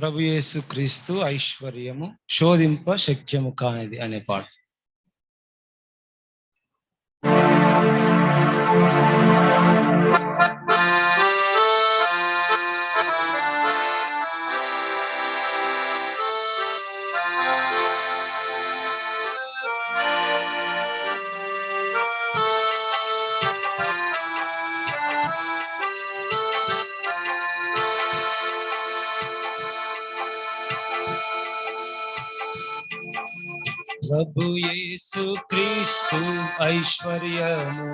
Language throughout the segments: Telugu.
ప్రభు యేసు క్రీస్తు ఐశ్వర్యము శోధింప శక్యము కానిది అనే పాట. ప్రభు యేసు క్రీస్తు ఐశ్వర్యము.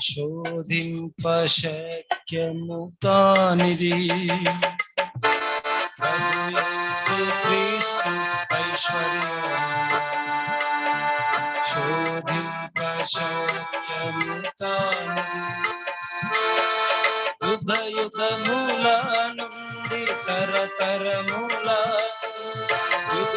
శోధింప శక్యము కానిది ప్రభు యేసు క్రీస్తు ఐశ్వర్యము. శోధింప శక్యము కానిది యుగ యుగముల నుండి తరతరముల. యుగ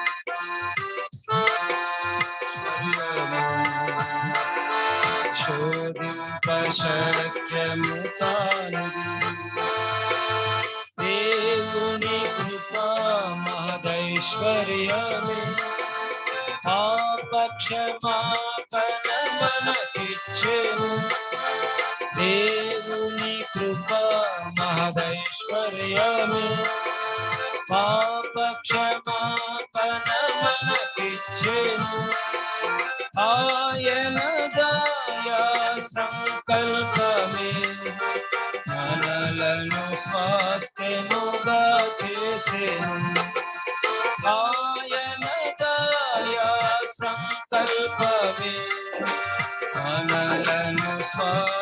దేవుని కృపా మహదైశ్వర్యము పాపక్షమాపణ మనకిచ్చెను దేవుని కృపా మహదైశ్వర్యము పాపక్షమాపణ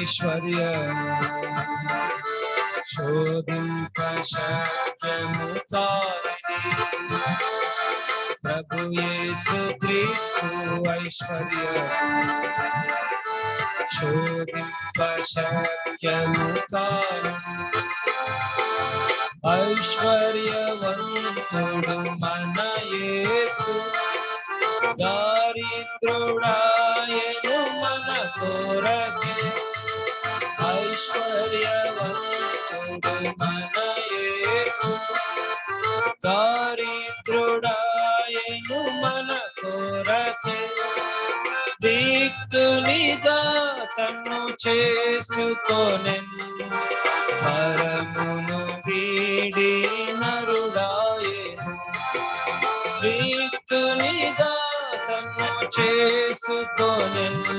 ऐश्वर्य शोधिकशक्यमुतारिणि प्रभु येसु क्रिस्तु ऐश्वर्य शोधिकशक्यमुतारिणि ऐश्वर्यवन्तुडु దారిద్రుడాయను మన కోరకే దీక్తునిగా తన్ను చేసుకొనెను పరమును వీడి నరుడాయను దీక్తునిగా తన్ను చేసుకొనెను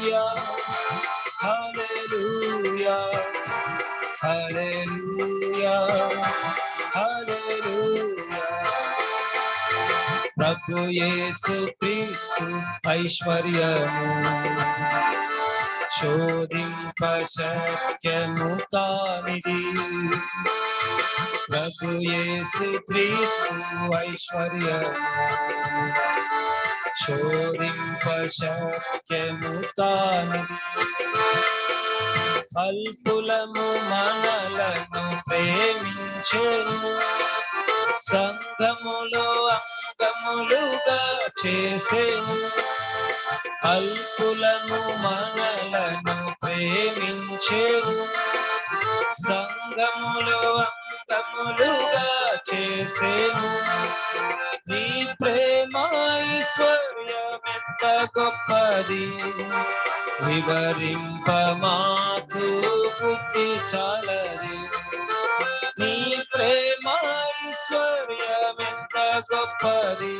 ప్రభు యేసు క్రీస్తు ఐశ్వర్యము. శోధింపశక్యము కానిది ప్రభు యేసు క్రీస్తు ఐశ్వర్యము. శోధింపశక్యము కానిది అల్పులము మనలను ప్రేమించెను. సంఘములో అంగములుగా చేసెను అల్పులను మనలను ప్రేమించెను సంఘములో అంగములుగా చే చేసేను నీ ప్రేమ ఐశ్వర్యమెంత గొప్పది. వివరింప మాకు బుద్ధి చాలది. ఐశ్వర్యమెంత గొప్పది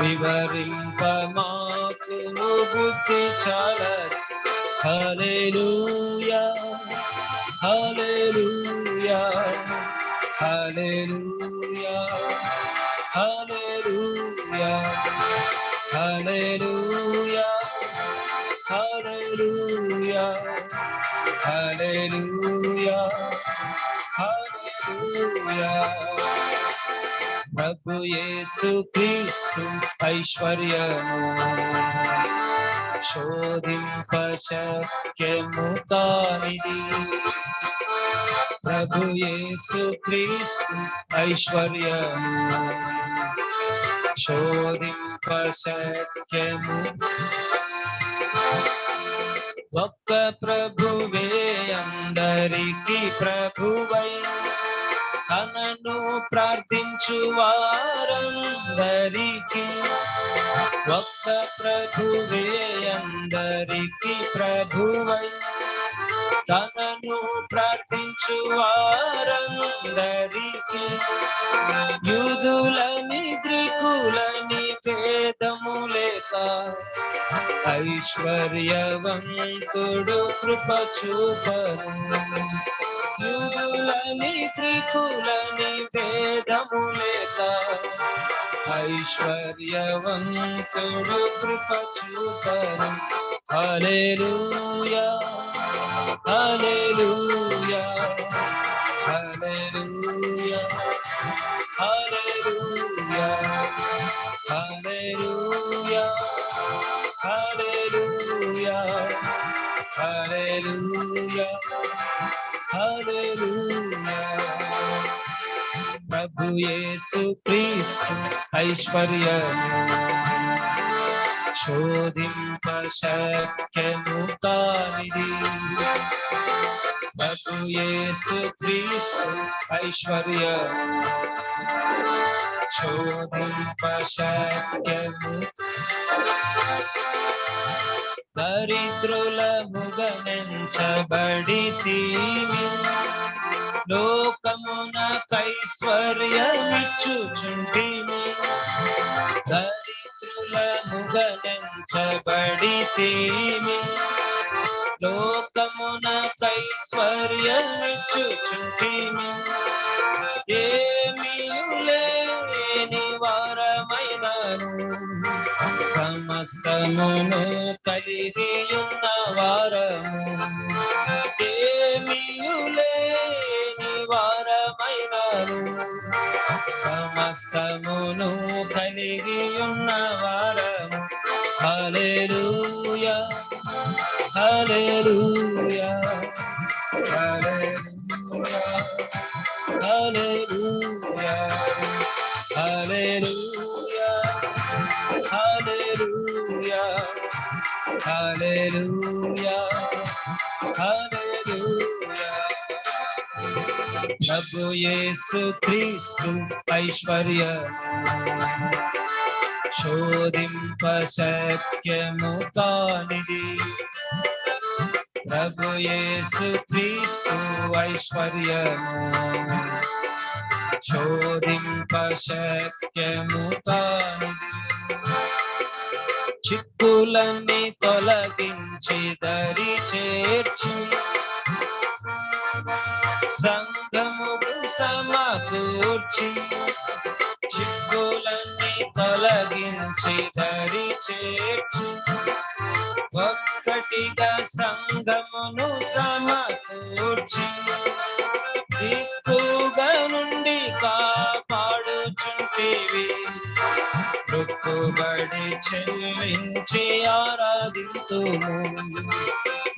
వివరింప మాకు బుద్ధి చాలది హల్లెలూయా హల్లెలూయా హల్లెలూయా హల్లెలూయా హల్లెలూయా హల్లెలూయా హల్లెలూయా హల్లెలూయా ప్రభు యేసు క్రీస్తు ఐశ్వర్యము శోధింప శక్యము కానిది ప్రభు యేసు క్రీస్తు ఐశ్వర్యము శోధింప శక్యము ఒక్క ప్రభువే అందరికీ ప్రభువై. తనను ప్రార్థించు వారందరికీ ఒక్క ప్రభువే అందరికీ ప్రభువై. తనను ప్రార్థించు వారందరికీ యూదులని గ్రీకులని వేదములేక ఐశ్వర్యవంతుడు కృప చూపను యుగులని త్రికులని వేదములేక ఐశ్వర్యవంతుడు కృప చూపను hallelujah hallelujah hallelujah Hallelujah. Hallelujah. హల్లెలూయా హల్లెలూయా హల్లెలూయా హల్లెలూయా ప్రభు యేసు క్రీస్తు ఐశ్వర్యము శోధింప శక్యము కానిది ప్రభు యేసు క్రీస్తు ఐశ్వర్య. శోధింపశక్యము. దరిద్రుల ముగనెంచబడి తీవి లోకమున కైశ్వర్యమిచ్చుచుంటిని దరిద్రుల ముగనెంచబడి తీవి లోకమున కైశ్వర్యమిచ్చుచుంటిని ఏమీ లేని వారమైనను. సమస్తమును కలిగి ఉన్న వారము. ఏమీయు లేని వారమైనను. సమస్తమును కలిగి ఉన్న వారము. Hallelujah. Hallelujah. Hallelujah. Hallelujah. Hallelujah. Hallelujah. Hallelujah. Hallelujah. प्रभु येसु क्रिस्तु ऐश्वर्य శోధింపశక్యముకానిది ప్రభు యేసు క్రీస్తు ఐశ్వర్యము శోధింపశక్యముకానిది చిక్కులన్నీ తొలగించి దరి చేర్చి సంఘముకు సమకూర్చి చిక్కులన్నీ తొలగించి దరి చేర్చు ఒక్కటిగా సంఘమును సమకూర్చి దిక్కుగా నుండి కాపాడుచుంటివి. మొక్కుబడి చెల్లించి ఆరాధితుము.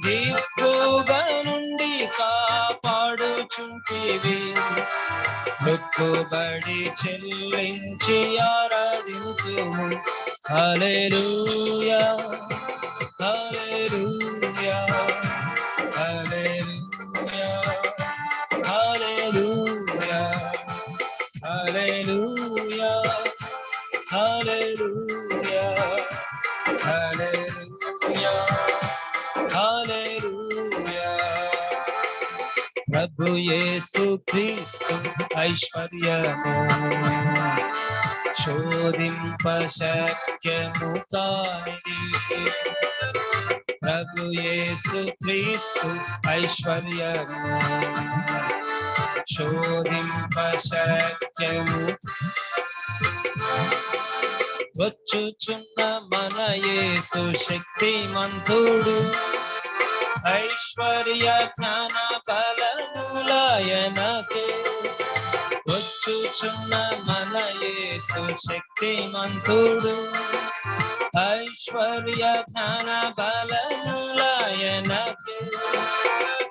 దిక్కుగా నుండి కాపాడుచుంటివి. మొక్కుబడి చెల్లించి ఆరాధితుము. హల్లెలూయా హల్లెలూయా. ఐశ్వర్యము శోధింప శక్యము ప్రభు యేసు క్రీస్తు ఐశ్వర్యము శోధింప శక్యము వచ్చుచున్న మన యేసు శక్తిమంతుడు ఐశ్వర్య జ్ఞాన బలములయనకే చూచున్న మన యేసు శక్తిమంతుడు. ఐశ్వర్య ధన బలములయనకే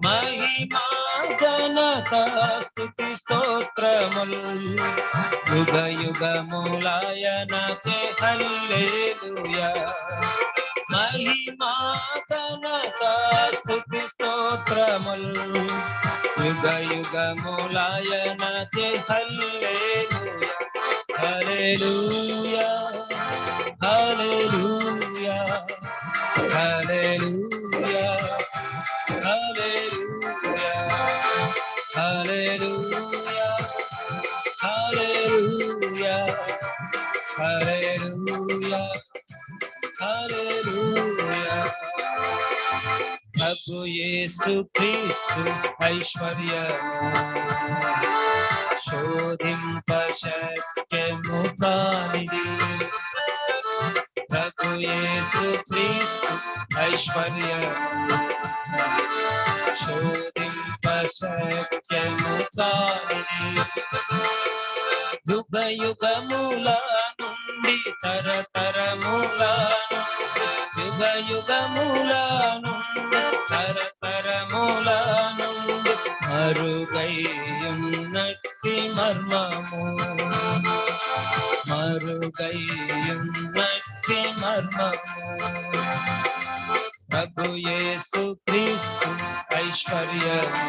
మహిమా ఘనత స్తుతి స్తోత్రముల్ యుగ యుగములాయనకే. హల్లెలూయా. మహిమా ఘనత స్తుతి స్తోత్రముల్ యుగ యుగములాయనకే హల్లెలూయా హల్లెలూయా హల్లెలూయా హల్లెలూయా హల్లెలూయా హల్లెలూయా హల్లెలూయా హల్లెలూయా హల్లెలూయా ప్రభు యేసు క్రీస్తు ఐశ్వర్య శోధింప శక్యము కానిది ప్రభు యేసు క్రీస్తు ఐశ్వర్య శోధింప శక్యము కానిది యుగ యుగముల నుండి తరతరముల యుగ యుగముల నుండి పరపరములను మరుగైయున్నట్టి మర్మము మరుగైయున్నట్టి మర్మము ప్రభు యేసు క్రీస్తు ఐశ్వర్యము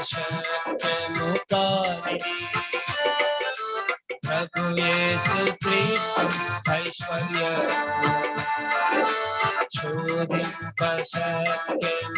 శోధింపశక్తము కాని ప్రభు యేసు క్రీస్తు ఐశ్వర్య చోదింప సత్యం